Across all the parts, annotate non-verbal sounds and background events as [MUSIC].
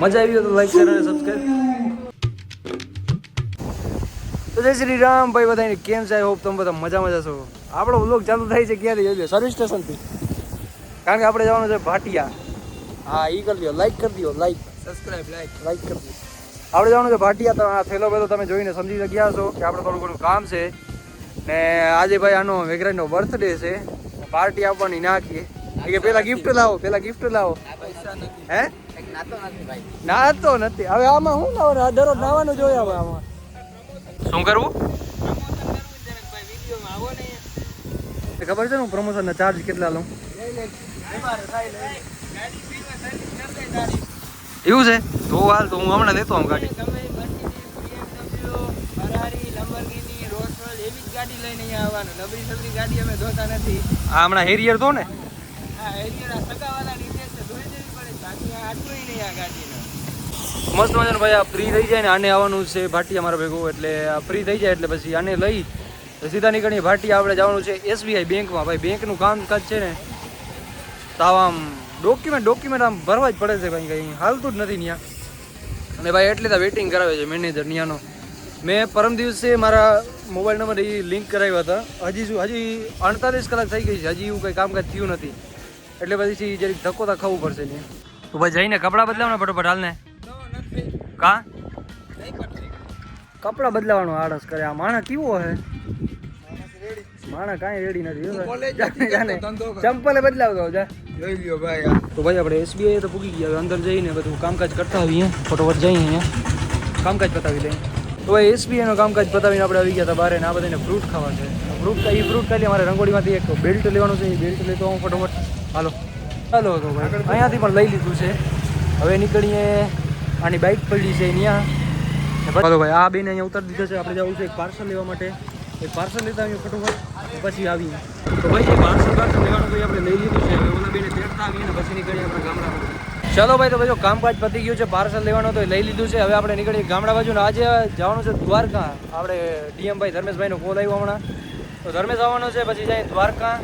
મજા આવી હોય તો લાઈક શેર અને સબસ્ક્રાઈબ તો જય શ્રી રામ ભાઈ બધાને કેમ છે? આઈ હોપ તમે બધા મજા મજા છો આપણો વ્લોગ ચાલુ થાય છે ક્યાંથી? જોઈએ સર્વિસ સ્ટેશનથી કારણ કે આપણે જવાનું છે ભાટિયા. હા એ કરી દો લાઈક કરી દો લાઈક સબસ્ક્રાઇબ લાઈક લાઈક કરી દો આપણે જવાનું છે ભાટિયા. તો આ થેલો બેલો તમે જોઈને સમજી ગયા છો કે આપણે થોડું ઘણું કામ છે. ને આજે ભાઈ આનો વેગરાજનો બર્થડે છે. પાર્ટી આપવાની નાખીએ. કે પેલા ગિફ્ટ લાવો પેલા ગિફ્ટ લાવો. હે? નાતો નથી ના તો નથી. હવે આમાં શું નાવ દરરોજ નાવાનું જોઈએ હવે આમાં. શું કરવું? ભાઈ વિડીયોમાં આવો ને ખબર છે ને હું પ્રમોશનના ચાર્જ કેટલા લઉં? એવું છે? તો હાલ તો હું હમણાં લેતો આમ ગાડી. તમે BMW, Ferrari Lamborghini Rolls Royce એવી જ ગાડી લઈને અહીંયા આવવાનું નબળી સબરી ગાડી અમે ધોતા નથી આ હમણાં હેરિયર તો ને? આ હેરિયર સગાવાલા નીચે છે ધોઈ દેવી પડે બાકી આ આટલું નહીં આ ગાડીને મસ્ત મજાનું ભાઈ, આ ફ્રી થઈ જાય ને આને આવવાનું છે ભાટિયા મારા ભેગું, એટલે આ ફ્રી થઈ જાય એટલે પછી આને લઈ સીધા નીકળીએ ભાટી આપણે જવાનું છે એસબીઆઈ બેંકમાં. ભાઈ, બેંકનું કામકાજ છે ને, તો આમ ડોક્યુમેન્ટ ડોક્યુમેન્ટ આમ ભરવા જ પડે છે કંઈ કંઈ હાલતું જ નથી ત્યાં અને ભાઈ, એટલે તો વેટિંગ કરાવે છે મેનેજર ત્યાંનો મેં પરમ દિવસે મારા મોબાઈલ નંબર એ લિંક કરાવ્યા હતા. હજી શું, હજી અડતાલીસ કલાક થઈ ગઈ છે. હજી એવું કંઈ કામકાજ થયું નથી. એટલે પછી જરીક ધક્કો તો ખાવું પડશે ત્યાં તો ભાઈ જઈને કપડાં બદલાવ ને ફટોફટ હાલને. કા? કપડાં બદલાવાનો આળસ કરે. આ માણસ કેવો હે? માણસ કાંઈ રેડી નથી. ચંપલે બદલાવતો જા. જોઈ લ્યો ભાઈ તો ભાઈ આપણે એસબીઆઈ તો પૂગી ગયા. અંદર જઈને બધું કામકાજ કરતા આવીએ. ફટોફટ જઈએ અહીંયા. કામકાજ પતાવી લઈએ. તો ભાઈ એસબીઆઈ નું કામકાજ પતાવીને આપણે આવી ગયા હતા બહાર ને આ બધાને ફ્રૂટ ખાવા છે. ફ્રૂટ એ ફ્રૂટ ખાલી અમારે રંગોળીમાંથી એક બેલ્ટ લેવાનું છે. એ બેલ્ટ લેતો હું ફટોફટ. હાલો. હાલો તો ભાઈ, અહીંયાથી પણ લઈ લીધું છે. હવે નીકળીએ, આની બાઇક પડી છે અહીંયા ચાલો ભાઈ, આ બેને અહીંયા ઉતારી દીધો છે. આપણે જવું છે એક પાર્સલ લેવા માટે. એક પાર્સલ લેતા આવીએ ફટોફટ પછી આવીએ. તો ભાઈ, એ પાર્સલ પાર્સલ લેવાનું ભાઈ આપણે લઈ લીધું છે. હવે ઓલા બેને તેડતા આવીએ ને પછી નીકળીએ આપણે ગામડા ચાલો ભાઈ, તો ભાઈ કામકાજ પતી ગયું છે. પાર્સલ લેવાનું તો લઈ લીધું છે. હવે આપણે નીકળીએ ગામડા બાજુ આજે જવાનું છે દ્વારકા. આપણે ડીએમ ભાઈ ધર્મેશભાઈનો કોલ આવ્યો હમણાં. તો ધર્મેશ આવવાનો છે, પછી જાય દ્વારકા.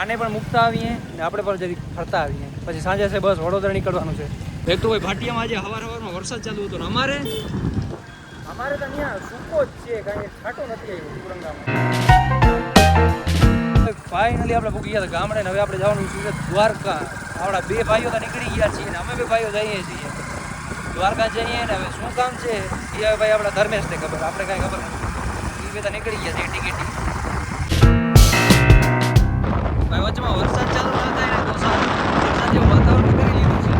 આને પણ મૂકતા આવીએ ને આપણે પણ જરી ફરતા આવીએ. પછી સાંજે છે બસ વડોદરા નીકળવાનું છે. એક તો ભાઈ ભાટિયામાં આજે હવાર હવારમાં વરસાદ ચાલુ હતો અમારે? અમારે તો અહીંયા સૂકો જ છે કાંઈ છાંટો નથી આવ્યો ફાઇનલી આપણે પૂકી ગયા ગામડે ને હવે આપણે જવાનું છે દ્વારકા. આપણા બે ભાઈઓ તો નીકળી ગયા છીએ ને અમે બે ભાઈઓ જઈએ છીએ. દ્વારકા જઈએ ને હવે શું કામ છે એ હવે ભાઈ આપણા ધર્મેશને ખબર આપણે કાંઈ ખબર નથી. એ બે તો નીકળી ગયા છે ટિકિટ. ભાઈ વચમાં વરસાદ ચાલુ ન થાય ને તો વરસાદ જેવું વાતાવરણ કરી લીધું છે.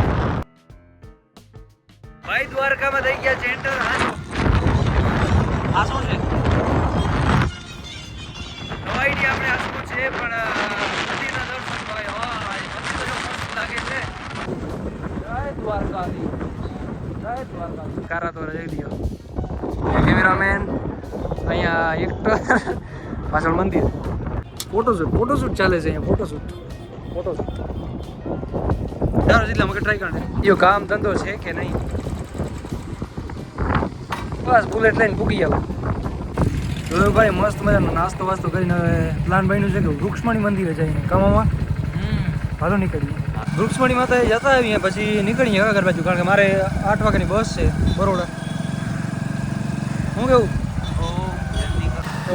ભાઈ, દ્વારકામાં થઈ ગયા છે એન્ટર આ શું છે નવાઈની આપણે શું છે, પણ મંદિરના દર્શન ભાઈ, હા એ મંદિર તો મસ્ત લાગે છે. જય દ્વારકાધીશ. જય દ્વારકાધીશ. કારા તો લ્યો કેમેરામેન અહીંયા એકટર [LAUGHS] પાછળ મંદિર. ફોટોશૂટ ફોટોશૂટ ચાલે છે અહીંયા ફોટોશૂટ ફોટોશૂટ ચાલો જેટલા મગર ટ્રાય કરે યો કામ ધંધો છે કે નહીં? બસ બુલેટ લઈને પૂકી ગયા તો ભાઈ મસ્ત મજાનો નાસ્તો વાસ્તો કરીને હવે પ્લાન બન્યું છે કે વૃક્ષમણી મંદિરે જઈને કમાવા હાલો નીકળીએ. વૃક્ષમણી માતા જતા આવીએ પછી નીકળીએ આગળ બાજુ કારણ કે મારે આઠ વાગ્યાની બસ છે બરોડા. હું કેવું? તો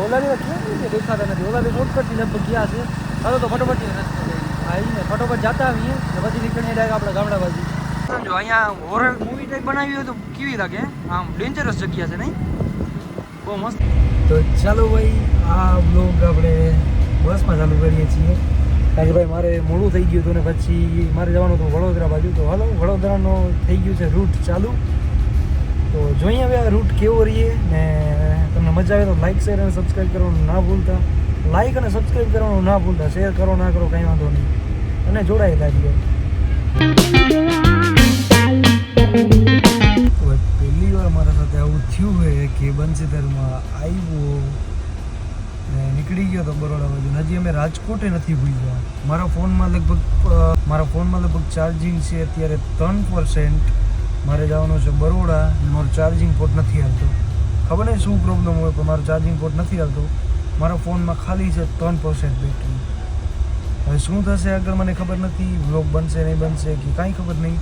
ઓલાની કેમ દેખાતા નથી? ઓલા બી શોર્ટકટથી લગભગ ગયા છે. હાલો તો ફટોફટ આવીને ફટોફટ જતા આવીએ ને પછી નીકળીએ ડાયરેક્ટ આપણા ગામડા બાજુ. જો અહીંયા હોરર મૂવી ટાઈપ બનાવી હોય તો કેવી લાગે? આમ ડેન્જરસ જગ્યા છે નહીં? બહુ મસ્ત. તો ચાલો ભાઈ આ બ્લોગ આપણે બસમાં ચાલુ કરીએ છીએ. કારણ કે ભાઈ મારે મોડું થઈ ગયું હતું ને પછી મારે જવાનું હતું વડોદરા બાજુ. તો હાલો વડોદરાનો થઈ ગયું છે રૂટ ચાલુ. તો જોઈએ હવે આ રૂટ કેવો રહીએ ને તમને મજા આવે તો લાઇક શેર અને સબસ્ક્રાઈબ કરવાનું ના ભૂલતા. લાઇક અને સબસ્ક્રાઈબ કરવાનું ના ભૂલતા. શેર કરો ના કરો, કંઈ વાંધો નહીં. અને જોડાયેલા લાગીએ. પહેલી વાર મારા સાથે આવું થયું હોય કે બંસીધરમાં આવ્યો ને નીકળી ગયો તો બરોડા બાજુ. હજી અમે રાજકોટે નથી ભૂલ્યા. મારા ફોનમાં લગભગ મારા ફોનમાં લગભગ ચાર્જિંગ છે અત્યારે ત્રણ પર્સન્ટ મારે જવાનું છે બરોડા મારું ચાર્જિંગ પોર્ટ નથી હાલતું. ખબર નહીં શું પ્રોબ્લેમ હોય, પણ મારું ચાર્જિંગ પોર્ટ નથી હાલતું. મારા ફોનમાં ખાલી છે ત્રણ પર્સન્ટ બેટરી હવે શું થશે આગળ મને ખબર નથી વ્લોગ બનશે નહીં બનશે કે કાંઈ ખબર નહીં.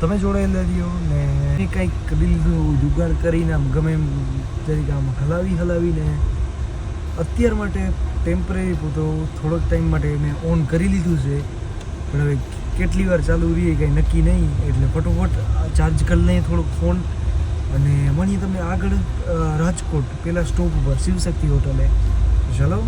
તમે જોડાયેલા રહ્યો ને કંઈક દિલનું જુગાડ કરીને આમ ગમે એમ તરીકે આમ હલાવી હલાવીને અત્યાર માટે ટેમ્પરરી પૂરતો થોડોક ટાઈમ માટે મેં ઓન કરી લીધું છે. પણ હવે કેટલી વાર ચાલુ રહીએ કંઈ નક્કી નહીં. એટલે ફટોફટ ચાર્જ કરી લઈએ થોડોક ફોન અને મળીએ તમને આગળ રાજકોટ, પેલા સ્ટોપ ઉપર શિવશક્તિ હોટલે ચલો.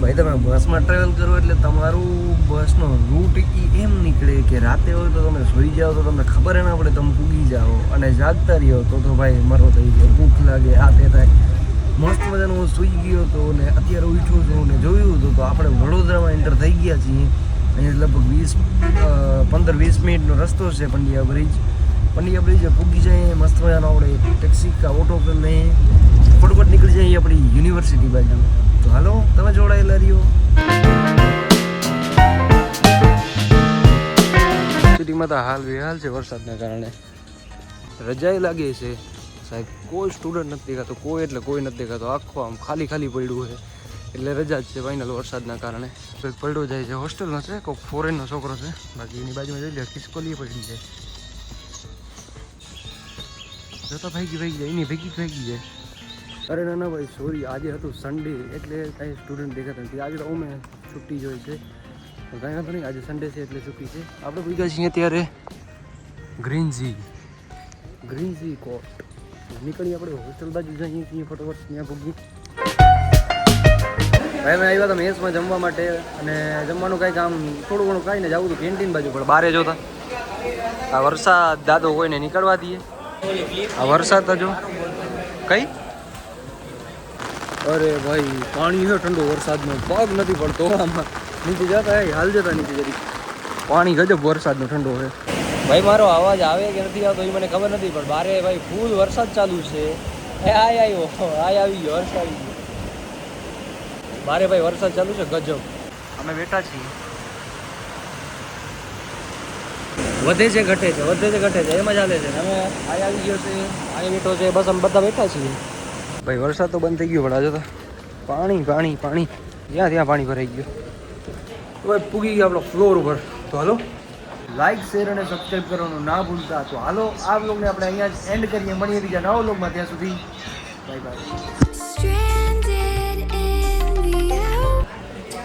ભાઈ, તમે બસમાં ટ્રાવેલ કરો એટલે તમારું બસનો રૂટ એ એમ નીકળે કે રાતે હોય તો તમે સૂઈ જાઓ તો તમને ખબર ના પડે, તમે પૂગી જાઓ. અને જાગતા રહ્યો તો તો ભાઈ, મરો થઈ ગયો ભૂખ લાગે, આ તે થાય. મસ્ત મજાનું હું સૂઈ ગયો હતો ને અત્યારે ઉઠ્યો છું ને જોયું હતું તો આપણે વડોદરામાં એન્ટર થઈ ગયા છીએ. અહીંયા લગભગ વીસ પંદર, વીસ મિનિટનો રસ્તો છે પંડ્યા બ્રિજ પંડ્યા બ્રિજ પૂગી જાય, મસ્ત મજાનો આપણે ટેક્સી કા ઓટો કરી લઈએ ફટોફટ નીકળી જઈએ આપણી યુનિવર્સિટી બાજુ તો હાલો, તમે જોડાયેલા રહ્યો. સિટીમાં તો હાલ બેહાલ છે વરસાદના કારણે. રજાઈ લાગે છે. સાહેબ, કોઈ સ્ટુડન્ટ નથી દેખાતો, કોઈ એટલે કોઈ નથી દેખાતો. આખો આમ ખાલી ખાલી પડ્યું છે. એટલે રજા જ છે ફાઇનલ વરસાદના કારણે. પડ્યો જાય છે. હોસ્ટેલનો છે કોઈક ફોરેનનો છોકરો છે. બાકી એની બાજુમાં જોઈ લે ખિસકોલી પડી જાય જતા ભાગી ભાગી જાય, એની ભેગી ભાગી જાય. અરે ના ના ભાઈ સોરી આજે હતું સન્ડે એટલે કાંઈ સ્ટુડન્ટ દેખાતા નથી. આજે તો અમે છુટ્ટી જોઈ છે. કાંઈ વાંધો નહીં, આજે સન્ડે છે, એટલે છુટ્ટી છે. આપણે ભેગા છીએ ત્યારે ગ્રીન ઝી ગ્રીન ઝી કોટ નીકળી આપણે હોસ્ટેલ બાજુ જઈએ છીએ ફટોફટ ત્યાં ભૂગી ભાઈ મેં આવ્યા હતા મેસમાં જમવા માટે અને જમવાનું કાંઈક આમ થોડું ઘણું ખાઈને જવું હતું કેન્ટીન બાજુ, પણ બારે જોતા આ વરસાદ દાદો કોઈને નીકળવા દઈએ. આ વરસાદ જો. કઈ? અરે ભાઈ, પાણી છે ઠંડો, વરસાદનો પગ નથી પડતો આમાં. નીચે જતા હાલ જતા નીચે જરી પાણી ગજબ વરસાદનો ઠંડો છે ભાઈ મારો અવાજ આવે કે નથી આવતો એ મને ખબર નથી પણ બારે ભાઈ ફૂલ વરસાદ ચાલુ છે. એ આય આવ્યો આય આવી ગયો હર્ષ આવી ગયો. મારે ભાઈ વરસાદ ચાલુ છે ગજબ. અમે બેઠા છીએ. વધે છે ઘટે છે વધે છે ઘટે છે એમ જ હાલે છે. અમે આય આવી ગયો છે આય બેઠો છે બસ અમે બધા બેઠા છીએ. ભાઈ વરસાદ તો બંધ થઈ ગયો પણ આજે તો પાણી પાણી પાણી. જ્યાં ત્યાં પાણી ભરાઈ ગયું. ભાઈ પૂગી ગયો આપણો ફ્લોર ઉપર. તો હાલો. લાઈક શેર અને સબસ્ક્રાઈબ કરવાનું ના ભૂલતા. તો હાલો આ વ્લોગને આપણે અહીંયા જ એન્ડ કરીએ. મળીએ બીજા નવા વ્લોગમાં ત્યાં સુધી બાય બાય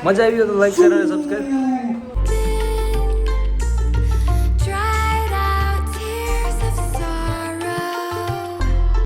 મજા આવી તો લાઈક શેર અને સબસ્ક્રાઈબ